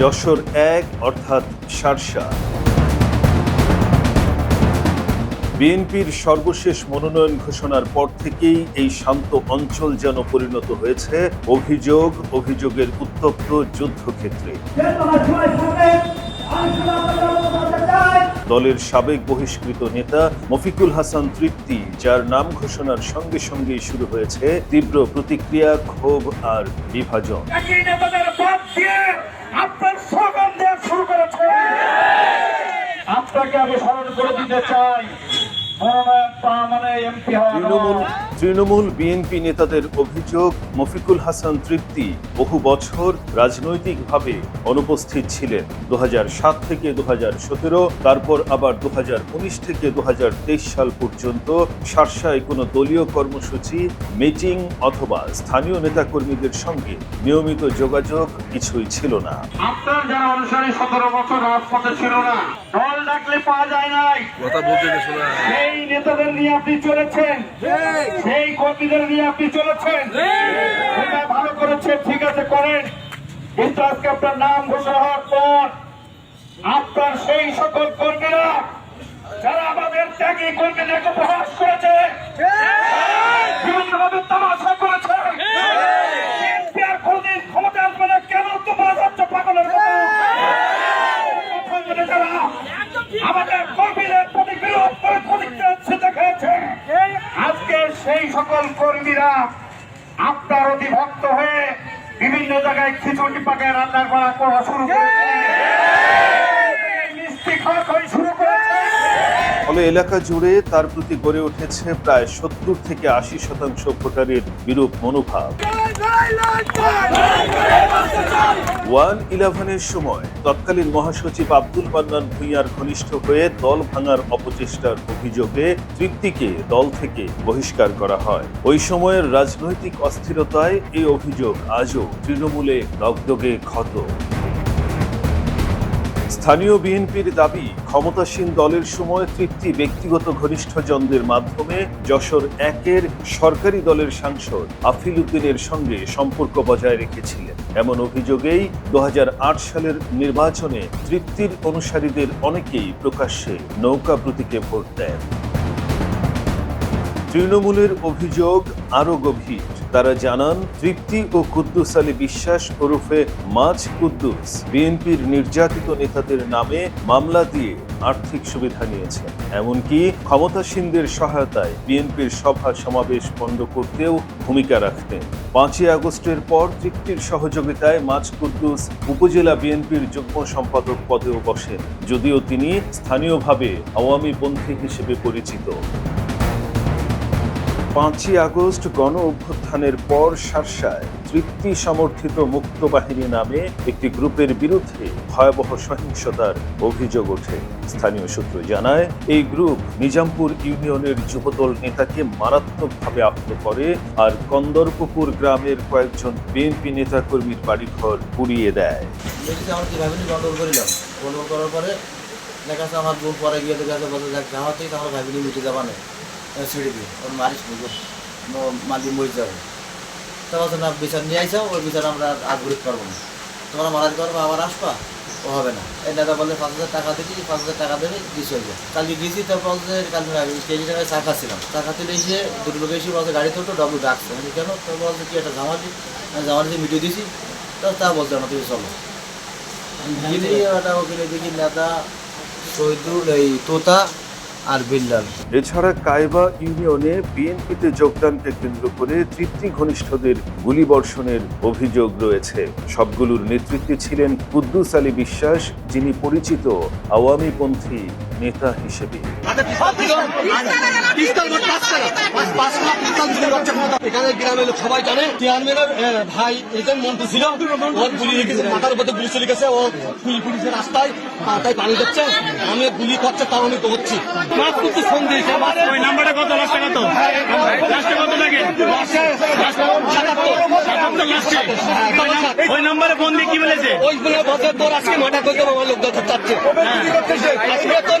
যশোর এক, অর্থাৎ সারসা। বিএনপির সর্বশেষ মনোনয়ন ঘোষণার পর থেকেই এই শান্ত অঞ্চল যেন পরিণত হয়েছে, অভিযোগ, অভিযোগের উত্তপ্ত যুদ্ধক্ষেত্রে। দলের সাবেক বহিষ্কৃত নেতা মফিকুল হাসান তৃপ্তি যার নাম ঘোষণার সঙ্গে সঙ্গেই শুরু হয়েছে তীব্র প্রতিক্রিয়া ক্ষোভ আর বিভাজন। আপনাকে আমি স্মরণ করে দিতে চাই। মনোনয়ন পাওয়া মানে এমপি হওয়া তৃণমূল বিএনপি নেতাদের অভিযোগ মফিকুল হাসান তৃপ্তি বহু বছর রাজনৈতিকভাবে অনুপস্থিত ছিলেন। দু হাজার সাত থেকে দু হাজার সতেরো তারপর আবার দু হাজার উনিশ থেকে দুহাজার তেইশ সাল পর্যন্ত সারসায় কোনো দলীয় কর্মসূচি মিটিং অথবা স্থানীয় নেতাকর্মীদের সঙ্গে নিয়মিত যোগাযোগ কিছুই ছিল না। আপনার যারা অনুসারী সতেরো বছর রাজপথে ছিল না দল ডাকলে পাওয়া যায় নাই। কথা বলতে সেই নেতাদের নিয়ে আপনি চলেছেন। সেই কর্মীদের নিয়ে আপনি চলেছেন। সেটা ভালো করেছেন ঠিক আছে করেন। কিন্তু আজকে আপনার নাম ঘোষণা হওয়ার পর আপনার সেই সকল কর্মীরা যারা আমাদের ত্যাগী কর্মীদেরকে প্রকাশ করেছে বিভিন্নভাবে তামাশা ক্ষমতা আসবে না কেন তো পাগলের মতো? সকল কর্মীরা আপনার অতি ভক্ত হয়ে বিভিন্ন জায়গায় খিচুড়ি পাকায় রান্না করা শুরু করেছে মিষ্টি খাওয়া খাওয়াই শুরু করেছে ফলে এলাকা জুড়ে তার প্রতি গড়ে উঠেছে প্রায় সত্তর থেকে আশি শতাংশ ভোটারের বিরূপ মনোভাব। ওয়ান ইলেভেনের সময় তৎকালীন মহাসচিব আব্দুল মান্নান ভূঁইয়ার ঘনিষ্ঠ হয়ে দল ভাঙার অপচেষ্টার অভিযোগে তৃপ্তিকে দল থেকে বহিষ্কার করা হয়। ওই সময়ের রাজনৈতিক অস্থিরতায় এই অভিযোগ আজও তৃণমূলে দগদগে ক্ষত। স্থানীয় বিএনপির দাবি, ক্ষমতাসীন দলের সময় তৃপ্তি ব্যক্তিগত ঘনিষ্ঠজনদের মাধ্যমে যশোর একের সরকারি দলের সাংসদ আফিল উদ্দিনের সঙ্গে সম্পর্ক বজায় রেখেছিলেন। এমন অভিযোগেই দু হাজার আট সালের নির্বাচনে তৃপ্তির অনুসারীদের অনেকেই প্রকাশ্যে নৌকা প্রতীকে ভোট দেন। তৃণমূলের অভিযোগ আরও গভীর। তারা জানান, তৃপ্তি ও কুদ্দুস আলী বিশ্বাস ওরফে মাছ কুদ্দুস বিএনপির নির্যাতিত নেতাদের নামে মামলা দিয়ে আর্থিক সুবিধা নিয়েছেন। এমনকি ক্ষমতাসীনদের সহায়তায় বিএনপির সভা সমাবেশ বন্ধ করতেও ভূমিকা রাখতেন। পাঁচই আগস্টের পর তৃপ্তির সহযোগিতায় মাছ কুদ্দুস উপজেলা বিএনপির যুগ্ম সম্পাদক পদেও বসেন, যদিও তিনি স্থানীয়ভাবে আওয়ামী পন্থী হিসেবে পরিচিত। পাঁচই আগস্ট গণ অভ্যুত্থানের পর সারসায় তৃপ্তি সমর্থিত মুক্ত বাহিনী নামে একটি গ্রুপের বিরুদ্ধে ভয়াবহ সহিংসতার অভিযোগ ওঠে। স্থানীয় সূত্র জানায়, এই গ্রুপ নিজামপুর ইউনিয়নের যুবদল নেতাকে মারাত্মকভাবে আহত করে আর কন্দরপুকুর গ্রামের কয়েকজন বিএনপি নেতাকর্মীর বাড়িঘর পুড়িয়ে দেয়। আমার করার পরে আমার পরে গিয়ে দেখা যাচ্ছে যাওয়া থেকে আমার ভাবিনি মিটে যাবা নেই। ছিঁড়ে দিয়ে ওর মারিস বুঝো মালি মরে যাবে। তা বলছে, না, বিচার নিয়ে আইসাও ওই বিচার আমরা আর ঘুরতে পারব না। তোমরা মারা মারাজ করব আবার আসবা, ও হবে না। এই দাদা বললে, পাঁচ হাজার টাকা দিবি, পাঁচ হাজার টাকা দেবে, দিস হয়ে যায় কালকে গেছি, তারপর কালকে কেজি টাকায় চা খাচ্ছিলাম। চা খাতে এসে দুটো লোক এসে বলছে, গাড়ি তো ডবল ডাকছে আমি কেন? তো বলছে কি একটা জামাটি জামাটি মিটিয়ে দিছি, তো তা বলছে না তুমি চলো। গিরি ওটা ওখানে দেখি, নেতা, শহীদুল, এই তোতা আর বিল্লাল। এছাড়া কায়বা ইউনিয়নে বিএনপিতে যোগদানকে কেন্দ্র করে তৃপ্তি ঘনিষ্ঠদের গুলিবর্ষণের অভিযোগ রয়েছে। সবগুলোর নেতৃত্বে ছিলেন কুদ্দুস আলী বিশ্বাস, যিনি পরিচিত আওয়ামীপন্থী নেতা হিসেবে। এখানে গ্রামের লোক সবাই জানে চেয়ারম্যানের ভাই এজন মন্টু ছিল। ওর গুলি লেগেছে মাথার উপরে গুলি চলে গেছে ও পুলিশ পুলিশের রাস্তায় মাথায় পানি যাচ্ছে আমি গুলি করছে তার আমি তো হচ্ছি। মাছ কিন্তু ফোন দিয়েছে ওই নাম্বারটা কত লাস্টে কত? লাস্টে কত লাগে? ওই নাম্বারে ফোন দিয়ে কি বলেছে? ওই বলে তোর আজকে মার্ডার করতে আমার লোক চাচ্ছে তোর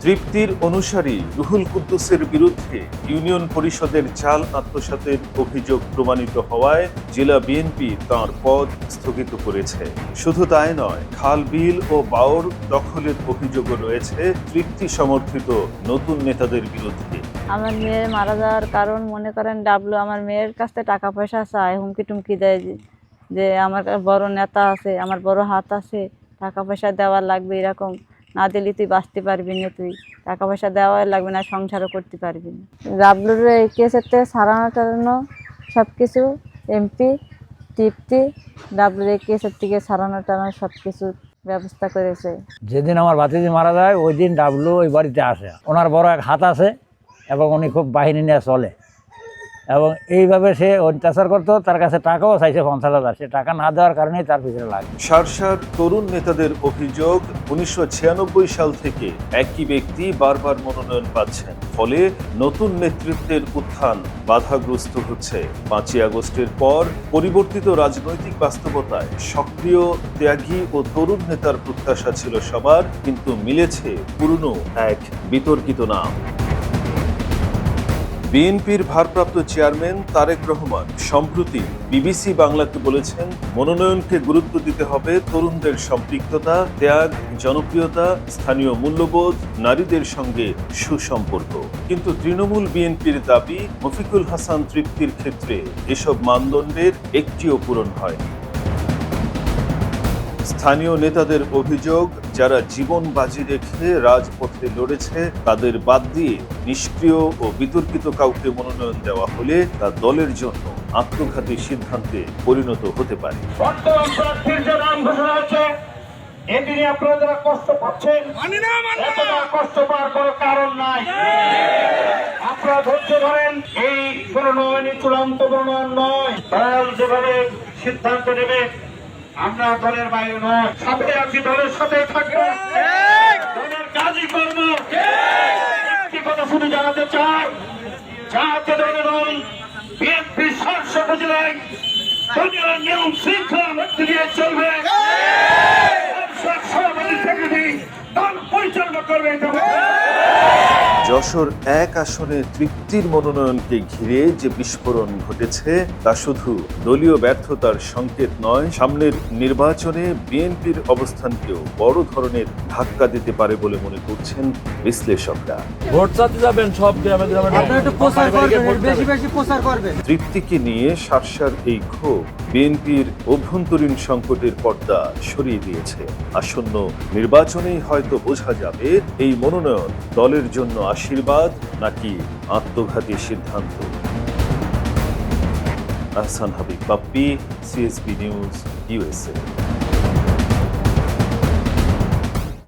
তৃপ্তির অনুসারী রুহুল কুদ্দুসের বিরুদ্ধে ইউনিয়ন পরিষদের চাল আত্মসাতের অভিযোগ প্রমাণিত হওয়ায় জেলা বিএনপি তার পদ স্থগিত করেছে। শুধু তাই নয়, খাল বিল ও বাওর দখলের অভিযোগও রয়েছে তৃপ্তি সমর্থিত নতুন নেতাদের বিরুদ্ধে। আমার মেয়ের মারা যাওয়ার কারণ মনে করেন ডাবলু, আমার মেয়ের কাছ থেকে টাকা পয়সা চায় হুমকি টুমকি দেয় যে- আমার বড় নেতা আছে, আমার বড় হাত আছে। টাকা পয়সা দেওয়া লাগবে এরকম। না দিলে তুই বাঁচতে পারবি না তুই। টাকা পয়সা দেওয়াই লাগবে না সংসারও করতে পারবি না। ডাবলুর এই কেসের থেকে সারানোর জন্য সব কিছু এমপি তৃপ্তি ডাবলুর এই কেসের থেকে সারানোর টানো সব কিছু ব্যবস্থা করেছে। যেদিন আমার ভাতিজি মারা যায় ওই দিন ডাবলু ওই বাড়িতে আসে। ওনার বড় এক হাত আছে এবং উনি খুব বাহিনী নিয়ে চলে। এবং এইভাবে সে অত্যাচার করতো, তার কাছে টাকাও চাইছে পঞ্চাশ হাজার। সে টাকা না দেওয়ার কারণেই তার পিছনে লাগে। সারসার তরুণ নেতাদের অভিযোগ, উনিশশো ছিয়ানব্বই সাল থেকে একই ব্যক্তি বারবার মনোনয়ন পাচ্ছেন। ফলে নতুন নেতৃত্বের উত্থান বাধাগ্রস্ত হচ্ছে। পাঁচই আগস্টের পর পরিবর্তিত রাজনৈতিক বাস্তবতায় সক্রিয়, ত্যাগী ও তরুণ নেতার প্রত্যাশা ছিল সবার, কিন্তু মিলেছে পুরনো এক বিতর্কিত নাম। বিএনপির ভারপ্রাপ্ত চেয়ারম্যান তারেক রহমান সম্প্রতি বিবিসি বাংলাকে বলেছেন, মনোনয়নকে গুরুত্ব দিতে হবে তরুণদের সম্পৃক্ততা, ত্যাগ, জনপ্রিয়তা, স্থানীয় মূল্যবোধ, নারীদের সঙ্গে সুসম্পর্ক। কিন্তু তৃণমূল বিএনপির দাবি, মফিকুল হাসান তৃপ্তির ক্ষেত্রে এসব মানদণ্ডের একটিও পূরণ হয়নি। স্থানীয় নেতাদের অভিযোগ যারা জীবন বাজি রেখে রাজপথে লড়েছে তাদের বাদ দিয়ে নিষ্ক্রিয় ও বিতর্কিত কাউকে মনোনয়ন দেওয়া হলে তা দলের জন্য আত্মঘাতী সিদ্ধান্তে পরিণত হতে পারে। বর্তমান প্রার্থীর যে নাম ঘোষণা হচ্ছে এটি নিয়ে আপনারা যারা কষ্ট পাচ্ছেন কষ্ট পাওয়ার কোনো কারণ নাই। আপনারা ধৈর্য ধরেন এই মনোনয়নই চূড়ান্ত মনোনয়ন নয়। দল যেভাবে সিদ্ধান্ত নেবে আমরা দলের বাইরে নয় সাথে আছি দলের সাথে থাকব। দলের কাজই করব একটি কথা শুধু জানাতে চাই যাতে দলের দল বিএনপি শীর্ষ উপজেলায় দলীয় নিয়ম শৃঙ্খলা মধ্যে দিয়ে চলবে। সভাপতি সেক্রেটারি দল পরিচালনা করবে এটা যশোর এক আসনে তৃপ্তির মনোনয়নকে ঘিরে যে বিস্ফোরণ ঘটেছে তা শুধু দলীয় ব্যর্থতার সংকেত নয় সামনের নির্বাচনে বিএনপির অবস্থানকেও বড় ধরনের ধাক্কা দিতে পারে বলে মনে করছেন বিশ্লেষকরা। ভোট চাতে যাবেন সব গ্রামে গ্রামে তৃপ্তিকে নিয়ে সারসার এই ক্ষোভ বিএনপির অভ্যন্তরীণ সংকটের পর্দা সরিয়ে দিয়েছে। আসন্ন নির্বাচনেই হয়তো বোঝা যাবে এই মনোনয়ন দলের জন্য আশীর্বাদ নাকি আত্মঘাতী সিদ্ধান্ত? Ahsan Habib Bappi CSP news USA.